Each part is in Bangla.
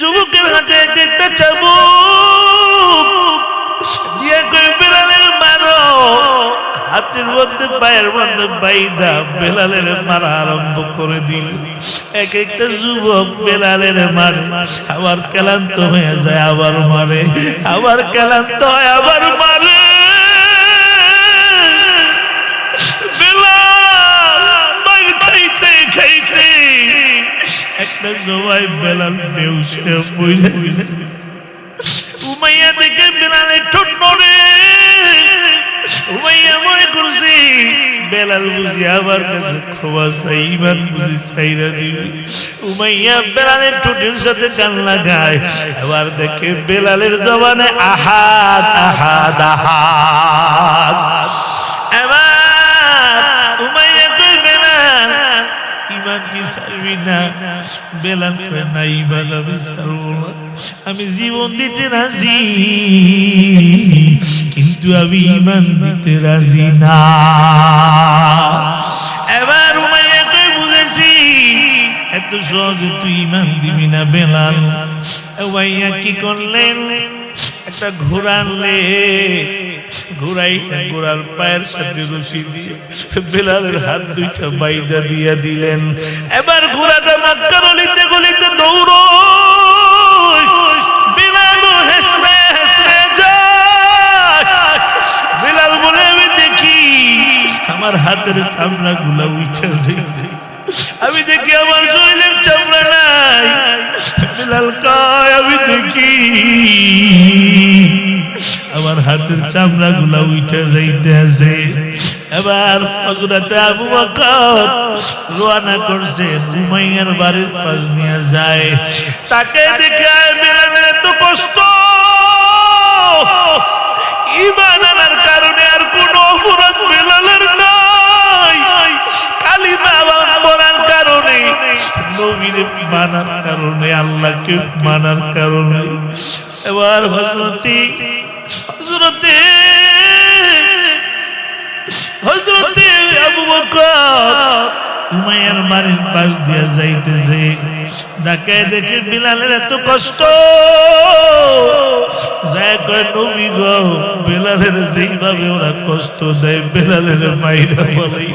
যুবকের হাতে দেখতে চাবু। হাতের মধ্যে পায়ের মধ্যে মারা আরম্ভ করে দিল। এক একটা যুবক আবার ক্লান্ত হয়ে যায়, আবার মারে। আবার ক্লান্ত হয়, আবার মারে। একটা সময় বেলাল বেউস উমাইয়া দেখে বেলাল একটু নড়ে। উমাইয়া মনে করছি। বেলাল বুঝি আমার কাছে ক্ষমা চাই, ইমান বুঝি দিবি। উমাইয়া বেলালের ঠোঁটের সাথে লাগায়। দেখে বেলালের জবানে বেলাল করে না ইমান আমি জীবন দিতে রাজি, কিন্তু আমি ইমান দিতে রাজি না। এবার উমাইয়া কই বুঝেছি এত সহজে তুই ইমান দিবি না বেলাল। উমাইয়া কি করলেন? একটা আনলে ঘোড়াই ঘোড়ার পায়ের সাথে রশি দিয়ে বেলালের হাত দুইটা বাইদা দিয়া দিলেন। এবার ঘোড়াটা মক্কা গলিতে গলিতে দৌড়ো আমার হাতের চামড়া গুলা উঠে আমি দেখি আমার শরীরের চামড়া নাই। বেলাল কয়, আমি দেখি। আমার হাতের চামড়া গুলা উঠে যাইতে আছে এবার হজরতে আবু বকর রওনা করছে সুমাইয়ার বাড়ির পাশ নিয়ে যায়। তাকে দেখে বেলালের এত কষ্ট। ইমান আনার কারণে আর কোন অপরাধ বেলালের নাই। কালিমা বলার কারণে, নবীর মানার কারণে, আল্লাহকে মানার কারণে। এবার হজরতি হজরতে হজরতে আবু বকর উমাইয়ার বাড়ির পাশ দিয়ে যাইতেছে। যাকে দেখে বিলালের এত কষ্ট। বেলালের যেইভাবে ওরা কষ্ট দেয়, বেলালের মাইরা বলে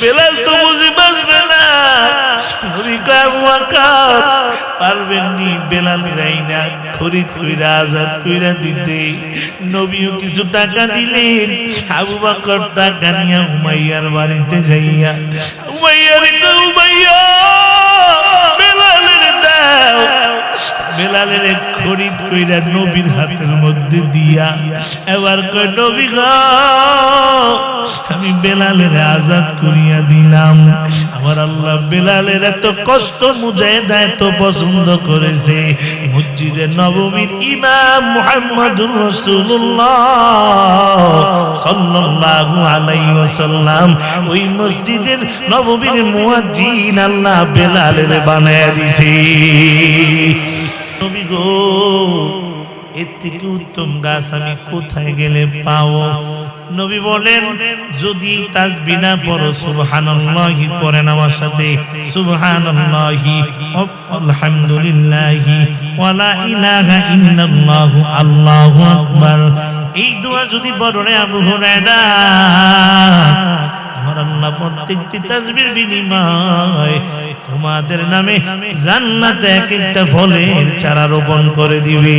বেলাল তো বুঝি বাঁচবে না। নবী কয় আবু বকর পারবেন নি বেলাল রাইনা খরিদ কইরা আজাদ কইরা দিতে। নবীও কিছু টাকা দিলেন। আবু বকর টাকা নিয়ে উমাইয়ার বাড়িতে যাইয়া উমাইয়ার উমাইয়া বেলালের দাও। বেলালের খরিদ কইরা নবীর হাতের মধ্যে দিয়া এবার কয়, নবী গো, আমি বেলালের আজাদ করিয়া দিলাম। আমার আল্লাহ বেলালের এত কষ্ট মুজাহিদ এত পছন্দ করেছে। মসজিদে নবমীর ইমাম মুহাম্মদুর রাসূলুল্লাহ সাল্লাল্লাহু আলাইহি ওয়াসাল্লাম ওই মসজিদের নবমীর মুয়াজ্জিন আল্লাহ বেলালের বানায়া দিছে। নবী গো, এর থেকে উত্তম গাছ আমি কোথায় গেলে পাবো? নবী বলেন, যদি তাজবিনা পড়ো, সুবহানাল্লাহি পড়েন আমার সাথে। সুবহানাল্লাহি, আলহামদুলিল্লাহি, ওয়ালা ইলাহা ইল্লাল্লাহু, আল্লাহু আকবার। এই দোয়া যদি পড়ে আবু হুরায়রা আমার আল্লাহ প্রত্যেকটি তাজবির বিনিময় তোমাদের নামে জান্নাতে এক একটা ফলের চারা রোপণ করে দিবে।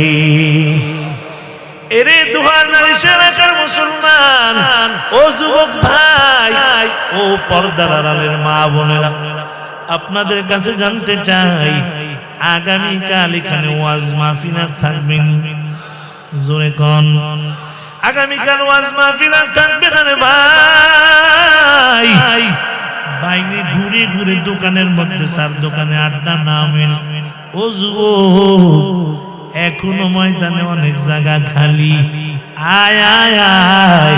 এরে দুহার নারী, সেরাকার মুসলমান, ও যুবক ভাই, ও পর্দার আড়ালের মা বোনেরা, আপনাদের কাছে জানতে চাই, আগামীকাল এখানে ওয়াজ মাহফিলার থাকবেন জোরে কন। আগামীকাল ওয়াজ মাহফিলার থাকবে কানে ভাই। বাইরে ঘুরে ঘুরে দোকানের মধ্যে স্যার দোকানে আড্ডা নামেন ও যুবো এখনও ময়দানে অনেক জায়গা খালি। আয় আয় আয়।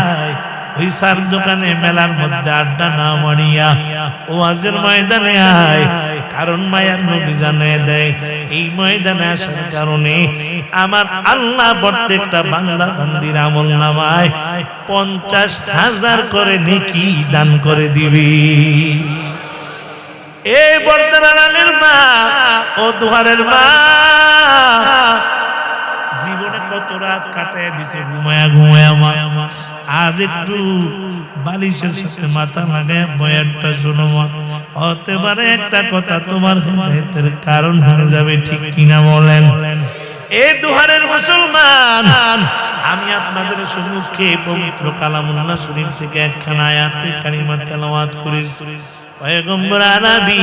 ওই সার দোকানে মেলার মধ্যে আড্ডা না মারিয়া ওয়াজের ময়দানে আয়, কারণ মায়ার নবী জানায় দেয়। এই ময়দানে আসার কারণে আমার আল্লাহ প্রত্যেকটা বাংলা বান্দির আমল নামায় পঞ্চাশ হাজার করে নেকি দান করে দিবি। এই বর্তমানের মা, ও দুহারের মা, জীবনে কত রাত কাটায় দিছে, ঘুমায়া ঘুমায়া মা। আজ একটু বালিশের সাথে মাথা লাগায় বয়ানটা শোনো হতে পারে একটা কথা তোমার হেদায়েতের কারণ হয়ে যাবে, ঠিক কিনা বলেন? এ দুহারের মুসলমান, আমি আপনাদের সম্মুখে পবিত্র কালামুল্লাহ শরীফ থেকে একখানা আয়াতে কারিমা তেলাওয়াত করেছি। পয়গম্বর আরবি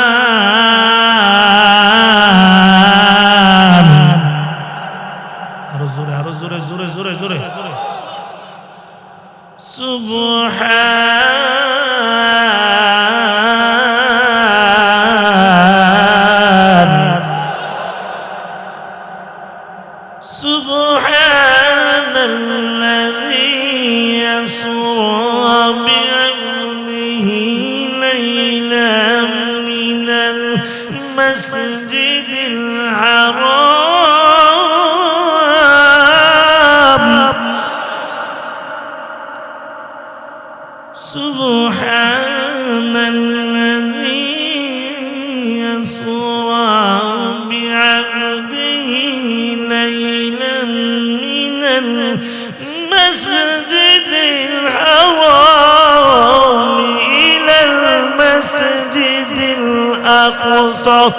الأقصى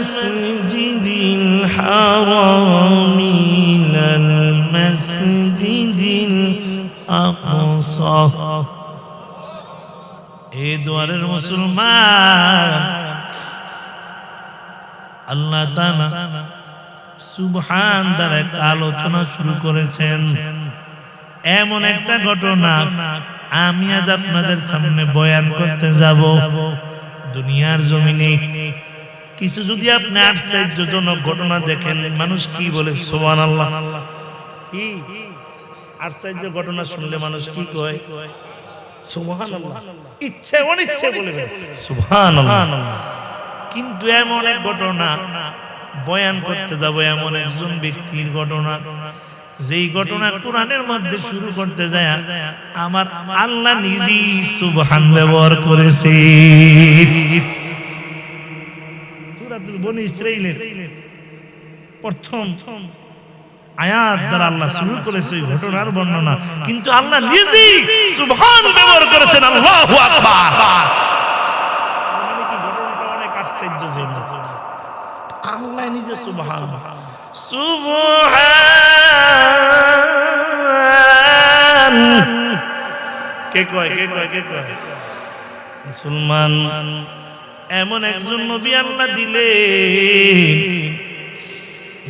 المسجد الحرام إلى المسجد الأقصى এ দুয়ারের মুসলমান আল্লাহ তাআলা সুবহান দ্বারা একটা আলোচনা শুরু করেছেন এমন একটা ঘটনা আমি আজ আপনাদের সামনে বয়ান করতে যাব দুনিয়ার জমিনে কিছু যদি আপনি আশ্চর্যজনক ঘটনা দেখেন মানুষ কি বলে? সোহান আল্লাহ কি? আশ্চর্য ঘটনা শুনলে মানুষ কি কয়? সুবহান আল্লাহ ইচ্ছে অনিচ্ছে বলবে সুবহান কিন্তু এমন এক ঘটনা বয়ান করতে যাব এমন একজন ব্যক্তির ঘটনা। যেই ঘটনা কোরআনের মধ্যে শুরু করতে যায় আমার আল্লাহ নিজেই সুবহান ব্যবহার করেছে। বনি ইসরাঈলের প্রথম আয়াত দ্বারা আল্লাহ শুরু করেছে এই ঘটনার বর্ণনা। কিন্তু আল্লাহ নিজেই সুবহান ব্যবহার করেছেন, আল্লাহু আকবার। মানে কি ঘটনাটা অনেক আশ্চর্যজনক। আল্লাহ নিজে সুবহান। সুবহান। কে কয় কে কয় কে কয়? মুসলমান এমন একজন নবী আল্লাহ দিলে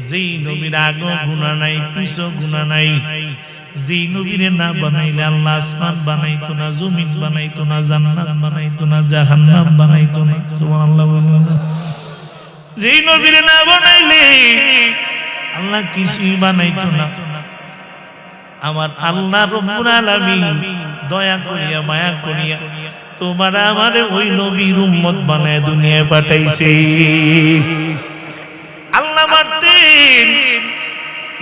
যেই নবীর আগে গুণা নাই পিছু গুণা নাই যেই নবীরে না বানাইলে আল্লাহ আসমান বানাইতো না, জমিন বানাইতো না, জান্নাত বানাইতো না, জাহান্নাম বানাইতো না, সুবহানাল্লাহ। যেই নবীরে না বানাইলে আল্লাহ কিছুই বানাইতো না আমার আল্লাহ রব্বুল আলামিন দয়া করিয়া, মায়া করিয়া তোমার আমারে ওই নবীর উম্মত বানায় দুনিয়ায় পাঠাইছে। আল্লাহ মারতেন।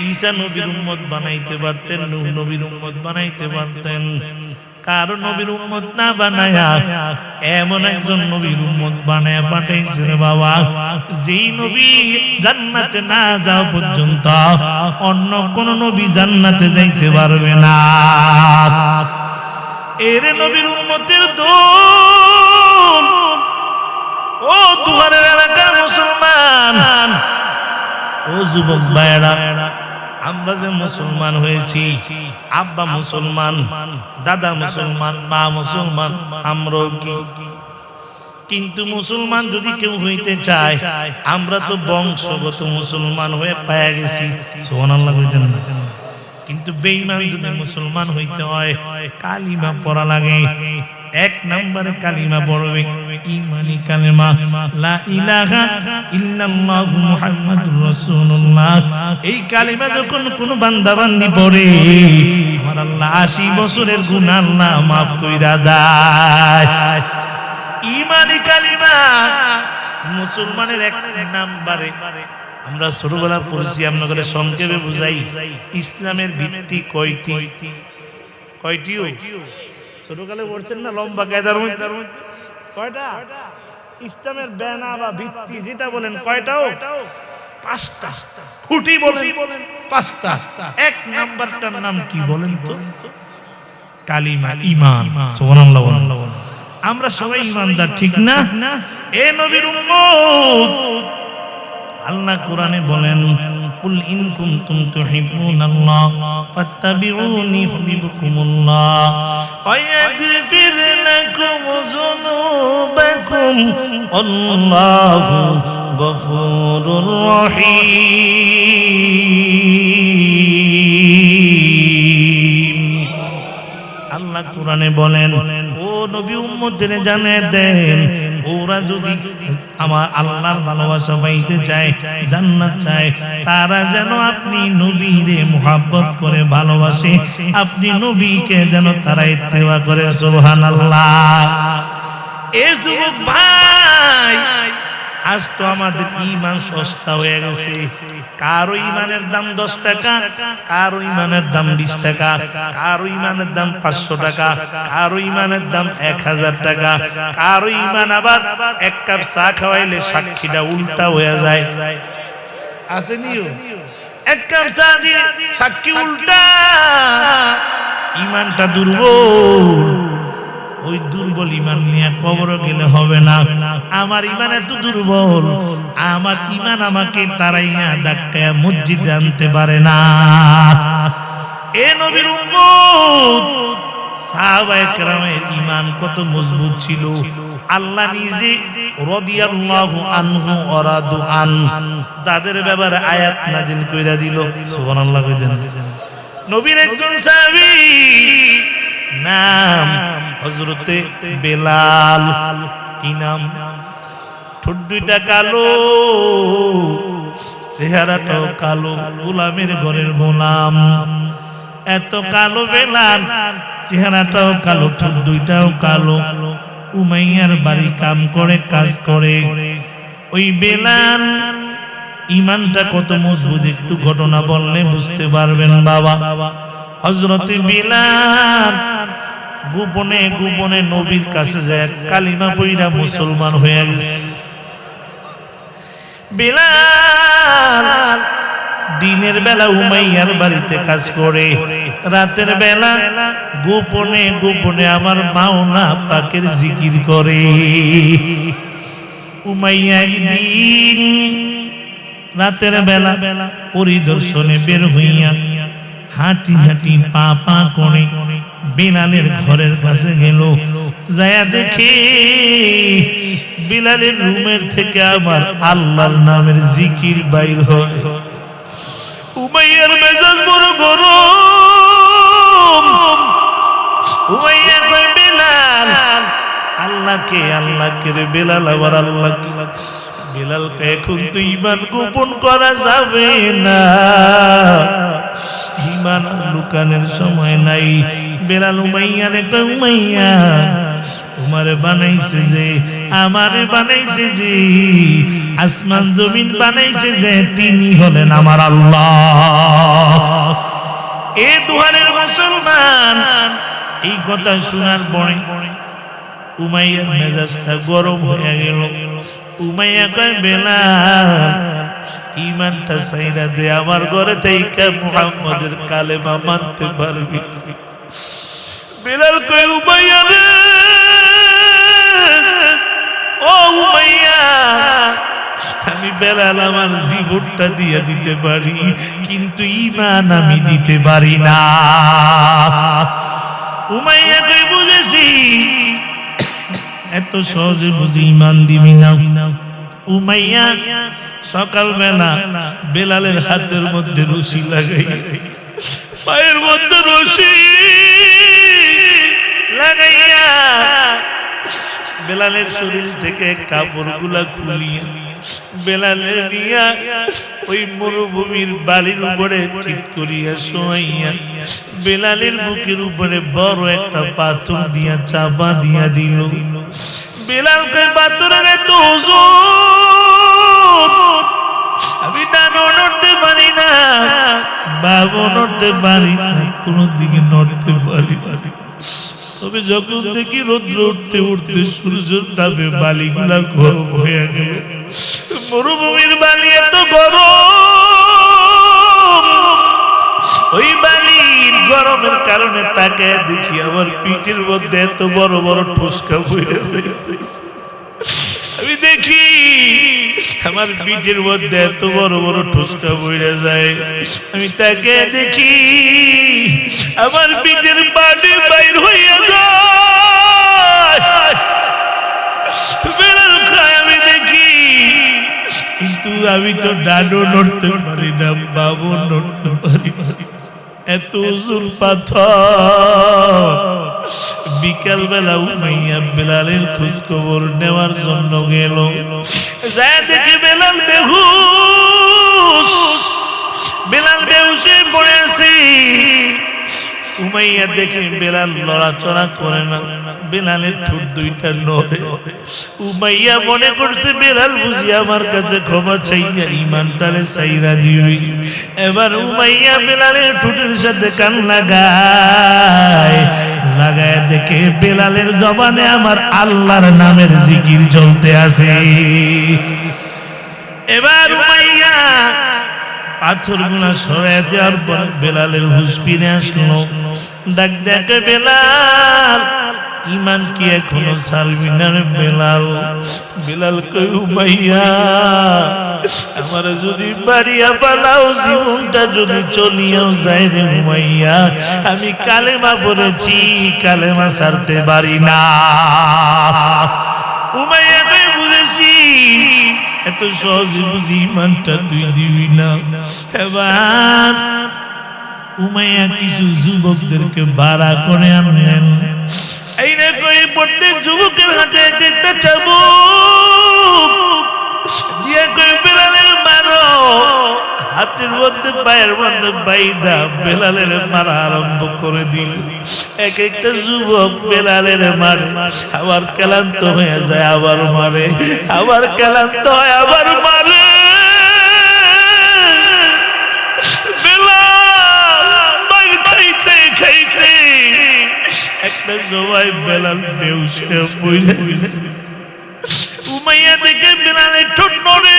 ঈসা নবীর উম্মত বানাইতে পারতেন, নূহ নবীর উম্মত বানাইতে পারতেন। কারও নবীর উম্মত না বানায়া এমন একজন নবীর উম্মত বানায়া পাঠাইছে রে বাবা। যেই নবী জান্নাতে না যাওয়া পর্যন্ত অন্য কোন নবী জান্নাতে যাইতে পারবে না। এর নবীর উম্মতের দোল। ও দুয়ারের এলাকার মুসলমান। ও যুবক ভাইরা আমরা যে মুসলমান হয়েছি, আব্বা মুসলমান, দাদা মুসলমান, মা মুসলমান, আমরাও কি? কিন্তু মুসলমান যদি কেউ হইতে চায়, আমরা তো বংশগত মুসলমান হয়ে পায়া গেছি। সোহান আল্লাহ না। কিন্তু বেঈমান যদি মুসলমান হইতে হয়, কালিমা পড়া লাগে। এক নম্বরে কালিমা পড়বে ইমানি কালিমা। লা ইলাহা ইল্লাল্লাহু মুহাম্মাদুর রাসূলুল্লাহ। এই কালিমা যখন কোন বান্দা বান্দি পড়ে, আমার আল্লাহ 80 বছরের গুনাহ আল্লাহ maaf কইরা দেয়। ইমানি কালিমা মুসলমানের এক নাম্বারে। আমরা ছোটবেলা পড়ছি আপনাদের সংক্ষেপে বুঝাই, ইসলামের ভিত্তি কয়টি? কয়টিও? ছোটকালে পড়ছেন না, লম্বা কায়দার কয়টা? ইসলামের ব্যানা বা ভিত্তি যেটা বলেন, কয়টাও? পাঁচটা। খুঁটি বলেন, পাঁচটা। এক নাম্বারটার নাম কি বলেন তো? কালিমা ইমান। বলেন। আমরা সবাই ইমানদার, ঠিক না? এ নবীর উম্মত আল্লাহ কোরআনে বলেন, কুল ইন কুনতুম তুহিব্বুনাল্লাহ ফাত্তাবিউনি ইউহিব্বুকুমুল্লাহ ওয়া ইয়াগফির লাকুম যুনুবাকুম, আল্লাহু গফুরুর রহিম। আল্লাহ কোরআনে বলেন নবী উম্মতদের জানে দেন, ওরা যদি আমার আল্লাহর ভালোবাসা পাইতে চায়, জান্নাত চায়, তারা যেন আপনি নবীরে মোহাব্বত করে ভালোবাসে, আপনি নবীকে যেন তারা ইত্তেবা করে, সুবহানাল্লাহ। এ যুবক ভাই আজ তো আমাদের ইমান সস্তা হয়ে গেছে। কারও ইমানের দাম দশ টাকা, কারও ইমানের দাম বিশ টাকা, কারও ইমানের দাম পাঁচশো টাকা, কারও ইমানের দাম এক হাজার টাকা, কারও ইমান আবার এক কাপ চা খাওয়াইলে সাক্ষীটা উল্টা হয়ে যায়। আসেনিও এক কাপ চা দিয়ে সাক্ষী উল্টা ইমানটা দুর্বল। ওই দুর্বল ইমান নিয়ে কবর গেলে হবে না। আমার ইমান এত দুর্বল, আমার ইমান আমাকে তারাইয়া ডাক্তায়া মসজিদে আনতে পারে না। এ নবীর উম্মত সাহাবায়ে কেরামের ইমান কত মজবুত ছিল। আল্লাহ নিজে রাদিয়াল্লাহু আনহু ওরাদু আন, তাদের ব্যাপারে আয়াত নাজিল কইরা দিল। সুবহানাল্লাহ কইতেন। নবীর একজন সাহাবী নাম হজরতে বেলাল। কি নাম? ঠোঁট দুইটা কালো, চেহারাটাও কালো, গোলামের ঘরের গোলাম। এত কালো বেলাল, চেহারাটাও কালো ঠোঁট দুইটাও কালো। উমাইয়ার বাড়ি কাম করে, কাজ করে। ওই বেলাল, ইমানটা কত মজবুত, একটু ঘটনা বললে বুঝতে পারবেন বাবা। হজরতে বিলাল গোপনে গোপনে নবীর কাছে যায়, কালিমা পইরা মুসলমান হয়ে গেছে। বিলাল দিনের বেলা উমাইয়ার বাড়িতে কাজ করে, রাতের বেলা গোপনে গোপনে আমার মাওনা পাকের জিকির করে। উমাইয়া একদিন রাতের বেলা পরিদর্শনে বের হইয়া হাঁটি হাঁটি পা পা করে বিলালের ঘরের কাছে গেল। যায়া দেখে বিলালের রুমের থেকে আমার আল্লাহর নামের জিকির বাইর হয়। উমাইয়ার মেজাজ বড় গরম। উমাইয়া কয় আল্লাহকে আল্লাহকে রে বেলাল, আবার আল্লাহকে বেলাল এখন তো ইমান গোপন করা যাবে না। ইমান লুকানের সময় নাই। বেলাল উমাইয়া রে উমাইয়া, তোমারে বানাইছে যে, আমারে বানাইছে যে, আসমান জমিন বানাইছে যে, তিনি হলেন আমার আল্লাহ। এ দুহারের মুসলমান, এই কথা শোনার পরে উমাইয়ার মেজাজটা গরম হয়ে গেল। উমাইয়া কয় বেলা ইমানটা সাইরা দে, আমার ঘরে থেকে মুহাম্মদের কালেমা মানতে পারবি। বেলাল কয়, উমাইয়া রে। ও উমাইয়া, আমি বেলাল আমার জীবনটা দিয়ে দিতে পারি, কিন্তু ইমান আমি দিতে পারি না। উমাইয়া তুই বুঝেছি। এত সহজে বুঝি ইমান দিবি না। উমাইয়া সকালবেলা বেলালের হাতের মধ্যে রশি লাগাই। পায়ের মধ্যে রশি লাগাইয়া বেলালের শরীর থেকে কাপড়গুলা খুলিয়া বেলালের নিয়া ওই মরুভূমির বালির উপরে ঠিক করিয়া শোয়াইয়া, বেলালের বুকের উপরে বড় একটা পাথর দিয়া চাপা দিয়া দিল। বেলালকে এত ওজন আমি ডানো নড়তে পারি না বাবু নড়তে পারি না কোনো দিকে নড়তে পারি পারি তবে যখন দেখি রৌদ্র উঠতে উঠতে সূর্যের তাপে বালিগুলা গরম হয়ে গেল। মরুভূমির বালি এত গরম, ওই বালির গরমের কারণে তাকে দেখি আমার পিঠের মধ্যে এত বড় বড় ঠুসকা হয়েছে আমি দেখি আমার পিঠের মধ্যে এত বড় বড় ঠুসকা বইরে যায়। আমি তাকে দেখি আমার পিঠের পানি বাইর হইয়া যায়। আমি দেখি। কিন্তু আমি তো ডানো নড়তে পারি না বাবু নড়তে পারি না। এত উজুর পাথর বিকাল বেলা উমাইয়া বেলালের খোঁজ খবর নেওয়ার জন্য গেল। দেখে বেলাল বেহুশ। বেলাল বেহুশে পড়ে আছে। উমাইয়া দেখে বেলাল লড়াচড়া করে না। বেলালের ঠোঁট দুইটা নড়ে। উমাইয়া মনে করছে বেলাল বুঝি আমার কাছে ক্ষমা চাইয়া ইমানটারে চাইরা দিবি। এবার উমাইয়া বেলালের ঠোঁটের সাথে কান লাগায়। লাগায় দেখে বেলালের জবানে আমার আল্লাহর নামের জিকির চলতে আছে। এবার উমাইয়া পাথরগুলা সরাই দেওয়ার পর বেলালের হুশ ফিরে আসলো। ডাক দেখে বেলাল, ইমান কি এখনও সারবি না রে বেলাল? বেলাল কই উমাইয়া আমার যদি বাড়িয়া পালাও, জীবনটা যদি চলিয়াও যায় রে উমাইয়া আমি কালেমা পড়েছি, কালেমা সারতে পারি না। উমাইয়া বুঝেছি এত সহজে বুঝি ইমানটা তুই দিবি না। এবার উমাইয়া কিছু যুবকদেরকে ভাড়া করে আনলেন। এই কই প্রত্যেক যুবকের হাতে এক একটা চাবুক। দিয়ে কই বেলালের মারো। হাতের মধ্যে, পায়ের মধ্যে বাইদা বেলালের মারা আরম্ভ করে দিল। এক একটা যুবক বেলালের মার, আবার ক্লান্ত হয়ে যায়, আবার মারে, আবার ক্লান্ত হয়, আবার মারে। বেলাল একটা সবাই বেলাল বেউসে গেছে। উমাইয়া দেখে বেলালের ঠোঁট নড়ে।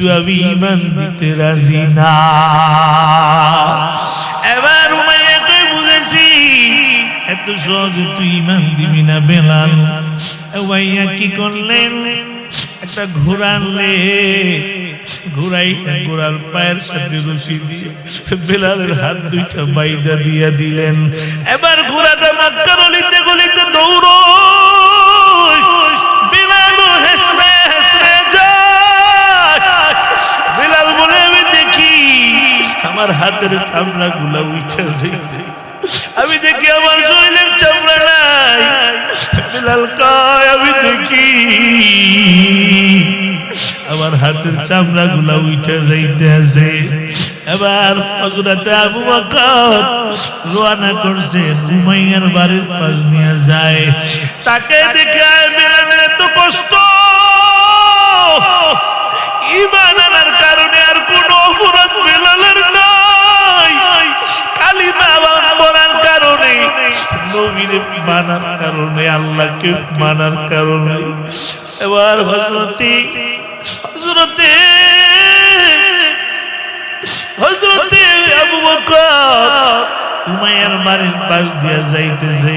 কিন্তু আমি ইমান দিতে রাজি না। এবার উমাইয়া কই বুঝেছি এত সহজে তুই ইমান দিবি না বেলাল। উমাইয়া কি করলেন? একটা ঘোড়া ঘোড়াই ঘোড়ার পায়ের সাথে রশি দিয়ে বেলালের হাত দুইটা বাইদা দিয়া দিলেন। এবার ঘোড়াটা মাক্কা গলিতে গলিতে দৌড়ো। আমার হাতের চামড়া গুলা উঠে যাইছে আমি দেখি আমার শরীরের চামড়া নাই। বেলাল কয়, আমি দেখি আমার হাতের চামড়া গুলা উঠে যাইতে আছে এবার হজরতে আবু বকর রওনা করছে সুমাইয়ার বাড়ির পাশ নিয়ে যায়। তাকে দেখে বেলালের এত কষ্ট। আল্লাহকে মানার কারণে। এবার হজরতি হজরতে হজরতে আবু বকর উমাইয়ার বাড়ির পাশ দিয়ে যাইতেছে।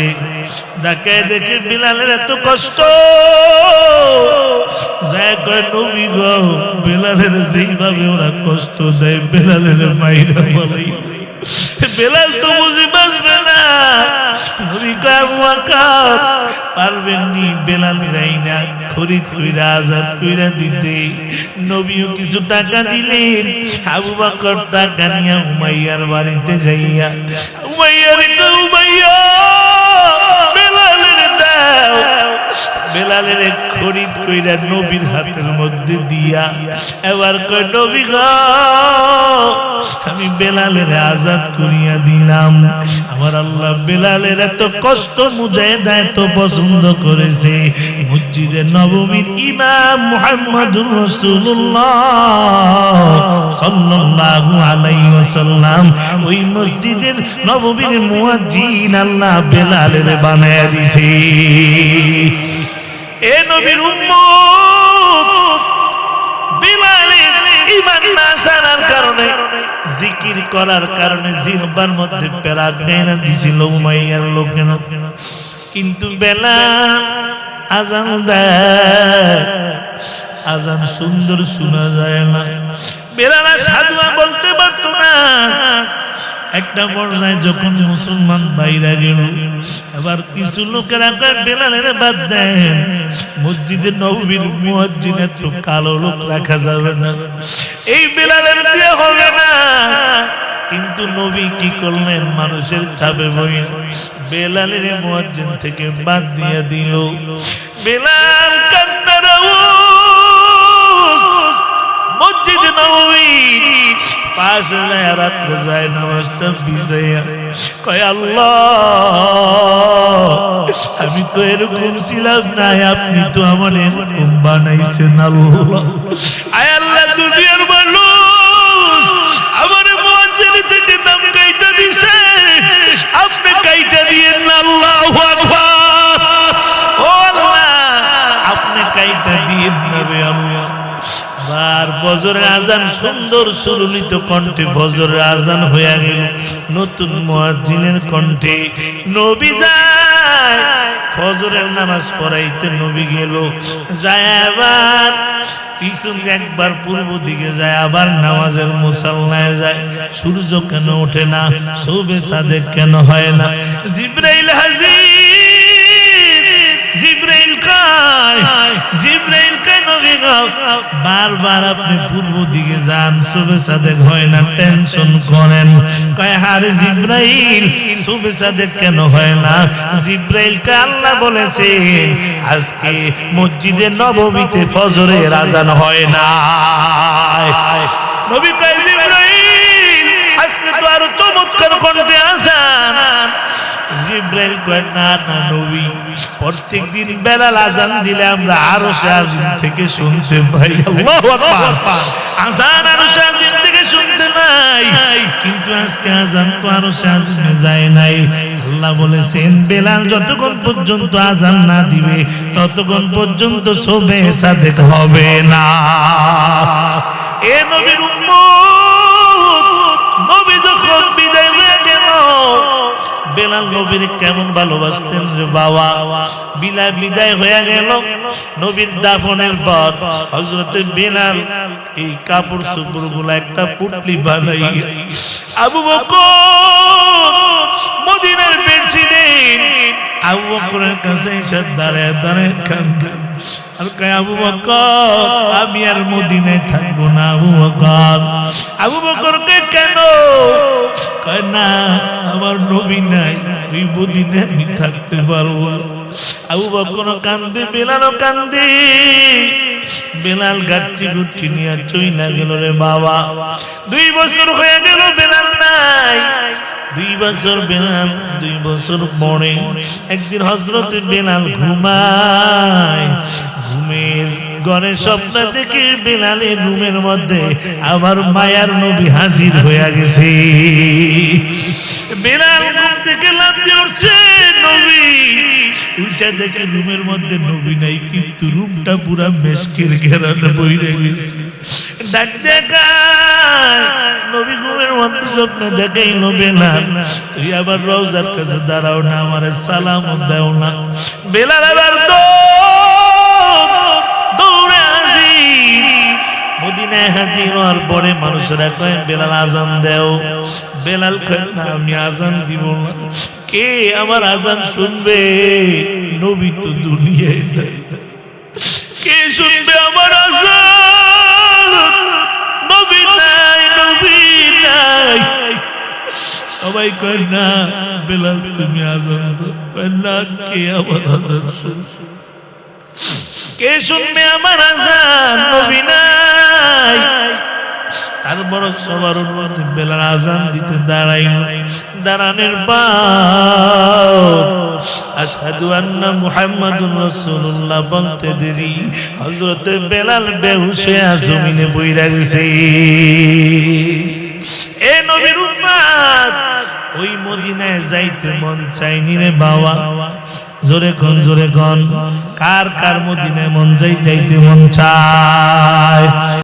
যাকে দেখে বিলালের এত কষ্ট। যায় কয়, নবী গো, বিলালের যেইভাবে ওরা কষ্ট দেয়, বিলালের মাইরা বলাই বেলাল তো বুঝে বাসবে না। পারবেননি বেলাল রাই না খরিদ কইরা আজাদ কইরা দিতে। নবীও কিছু টাকা দিলেন। আবু বকর টাকা নিয়ে উমাইয়ার বাড়িতে যাইয়া, উমাইয়ার উমাইয়া বেলালের খরিদ কইরা নবীর হাতের মধ্যে দিয়া এবার কয়, নবী গো, আমি বেলালের আজাদ করিয়া দিলাম। আমার আল্লাহ বেলালের এত কষ্ট মুজাহিদা এত পছন্দ করেছে। মসজিদে নবমীর ইমাম মুহাম্মদুর রাসূলুল্লাহ সাল্লাল্লাহু আলাইহি ওই মসজিদের নবমীর মুয়াজ্জিন আল্লাহ বেলালের বানায়া দিছে। এ নবীর উম্মত, বিলালের ঈমান না জানার কারণে, জিকির করার কারণে জিহ্বার মধ্যে পেরা গায়না দিছিল উমাইয়ার লোকেন কিন্তু বেলা আজান আজান সুন্দর শোনা যায় না। বেলালা সাধুয়া বলতে পারতো না একটা পর্যায়ে যখন মুসলমান বাইরে গেল আবার কিছু লোকেরা কয় বেলালের বাদ দেন মসজিদে নবীর মুয়াজ্জিনে তো কালো লোক রাখা যাবে না। এই বেলালের দিয়ে হবে না। কিন্তু নবী কি করলেন? মানুষের চাপে বই বেলালের মুয়াজ্জিন থেকে বাদ দিয়ে দিল। বেলাল কান্নারা মসজিদে নবী পাশে যায় যায়, নামাজটা বিছাইয়া কয় আল্লাহ, আমি তো এরকম ছিলাম না আপনি তো আমার এরকম বানাইছেন, আল্লাহ। ফজরের আজান সুন্দর সুরলিত কণ্ঠে ফজরের আজান হয়ে গেল। নতুন মুয়াজ্জিনের কণ্ঠে, নবী যায়, ফজরের নামাজ পড়াইতে নবী গেল। যায় আবার, পিছন একবার পূর্ব দিকে যায়, আবার নামাজের মুসাল্লায় যায়। সূর্য কেন ওঠে না শোবে সাদে কেন হয় না? জিব্রাইল হাজির, জিব্রাইল কায় বারবার আপনি পূর্ব দিকে যান হয় না টেনশন করেন। কয়, হারে জিব্রাইল কেন হয় না? জিব্রাইল কে আল্লাহ বলেছেন, আজকে মসজিদে নবমীতে ফজরে রাজান হয় না নবী কয়, জিব্রাইল আজকে তো আরও চমৎকার কণ্ঠে আজান। জিব্রাইল কয়, না না, নবী প্রত্যেক দিন বেলাল দিলে আমরা আরও থেকে শুনতে পাই। আল্লাহু আকবার। থেকে শুনতে কিন্তু আজকে তো যায় নাই। আল্লাহ বলেছেন, বেলাল যতক্ষণ পর্যন্ত আজান না দিবে, ততক্ষণ পর্যন্ত শোবে সাদেক হবে না। এ নবীর উম্মত! নবী যখন বিদায় হয়ে গেল, বেলাল নবীর কেমন ভালোবাসতেন বাবা? বিলায় বিদায় হয়ে গেল, নবীর দাফনের পর হজরতে বেলাল এই কাপড় সুপুরগুলা একটা পুটলি বানাই। আবু বকর মদিনার বেডশিটের আবু বকরের কাছে এসে দাঁড়ায় দাঁড়ায় কান্দে। বকর, আমি আর মদিনায় থাকব না আবু বকর। আবু বকরকে কেন? কয়, না, আমার নবী নাই, ওই মদিনে আমি থাকতে পারব। আবু বকর কান্দে, বেলালও কান্দে। বেলাল গাঠি গুটি নিয়ে চইলা গেল রে বাবা। দুই বছর হয়ে গেল বেলাল নাই। দুই বছর বেলাল, দুই বছর পরে একদিন হজরত বেলাল ঘুমায়। ঘুমের ঘরে স্বপ্ন দেখে বেলালের রুমের মধ্যে আবার মায়ার নবী হাজির হয়ে গেছে। বেলাল ঘুম থেকে লাফতে উঠছে, নবী, উইটা দেখে রুমের মধ্যে নবী নাই, কিন্তু রুমটা পুরা মেসকের ঘেরানো বইরে গেছে। ডাক নবী ঘুমের মধ্যে স্বপ্নে না। তুই আবার রওজার কাছে দাঁড়াও না, আমার সালাম দাও না। আবার হওয়ার পরে মানুষেরা বেলাল আজান দেও। বেলাল না, আমি আজান দিব না। কে আমার আজান শুনবে? নবী তো দুনিয়ায় কে শুনবে আমার আজান? সবাই কয়, না, বেলাল, তুমি আজান না, কে আমার আজান কে শুনবে আমার আজান, নবী নাই? সবার মধ্যে বেলার আজান দিতে দাঁড়াই দাঁড়ানোর পর আশহাদু আন্না মুহাম্মাদুর রাসূলুল্লাহ বলতে দেরি, হযরতে বেলাল বেহুশে জমিনে বইরা নবীর উম্মত। ওই মদিনায় যাইতে মন চাইনি রে বাবা। জোরে কোন জোরে কোন। কার কার মদিনায় মন যাইতে মন চায়?